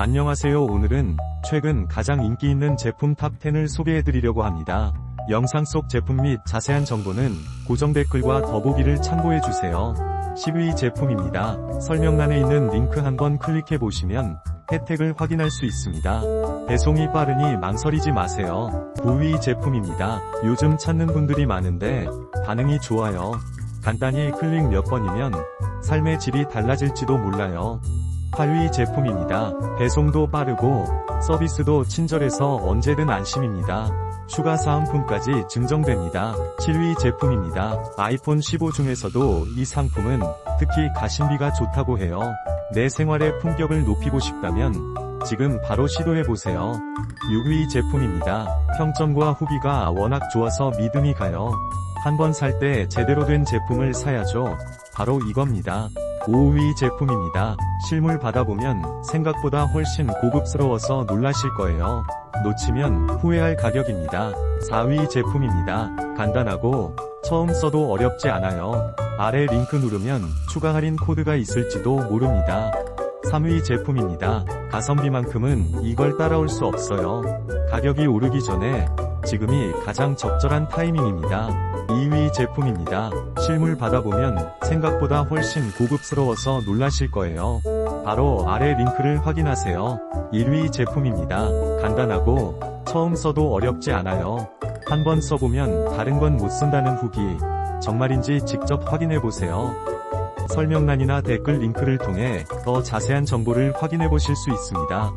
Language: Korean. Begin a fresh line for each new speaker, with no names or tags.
안녕하세요 오늘은 최근 가장 인기 있는 제품 탑10을 소개해드리려고 합니다. 영상 속 제품 및 자세한 정보는 고정 댓글과 더보기를 참고해주세요. 10위 제품입니다. 설명란에 있는 링크 한번 클릭해보시면 혜택을 확인할 수 있습니다. 배송이 빠르니 망설이지 마세요. 9위 제품입니다. 요즘 찾는 분들이 많은데 반응이 좋아요. 간단히 클릭 몇 번이면 삶의 질이 달라질지도 몰라요. 8위 제품입니다. 배송도 빠르고 서비스도 친절해서 언제든 안심입니다. 추가 사은품까지 증정됩니다. 7위 제품입니다. 아이폰 15 중에서도 이 상품은 특히 가심비가 좋다고 해요. 내 생활의 품격을 높이고 싶다면 지금 바로 시도해보세요. 6위 제품입니다. 평점과 후기가 워낙 좋아서 믿음이 가요. 한 번 살 때 제대로 된 제품을 사야죠. 바로 이겁니다. 5위 제품입니다. 실물 받아보면 생각보다 훨씬 고급스러워서 놀라실 거예요. 놓치면 후회할 가격입니다. 4위 제품입니다. 간단하고 처음 써도 어렵지 않아요. 아래 링크 누르면 추가 할인 코드가 있을지도 모릅니다. 3위 제품입니다. 가성비만큼은 이걸 따라올 수 없어요. 가격이 오르기 전에 지금이 가장 적절한 타이밍입니다. 2위 제품입니다. 실물 받아보면 생각보다 훨씬 고급스러워서 놀라실 거예요. 바로 아래 링크를 확인하세요. 1위 제품입니다. 간단하고 처음 써도 어렵지 않아요. 한번 써보면 다른 건 못 쓴다는 후기 정말인지 직접 확인해보세요. 설명란이나 댓글 링크를 통해 더 자세한 정보를 확인해 보실 수 있습니다.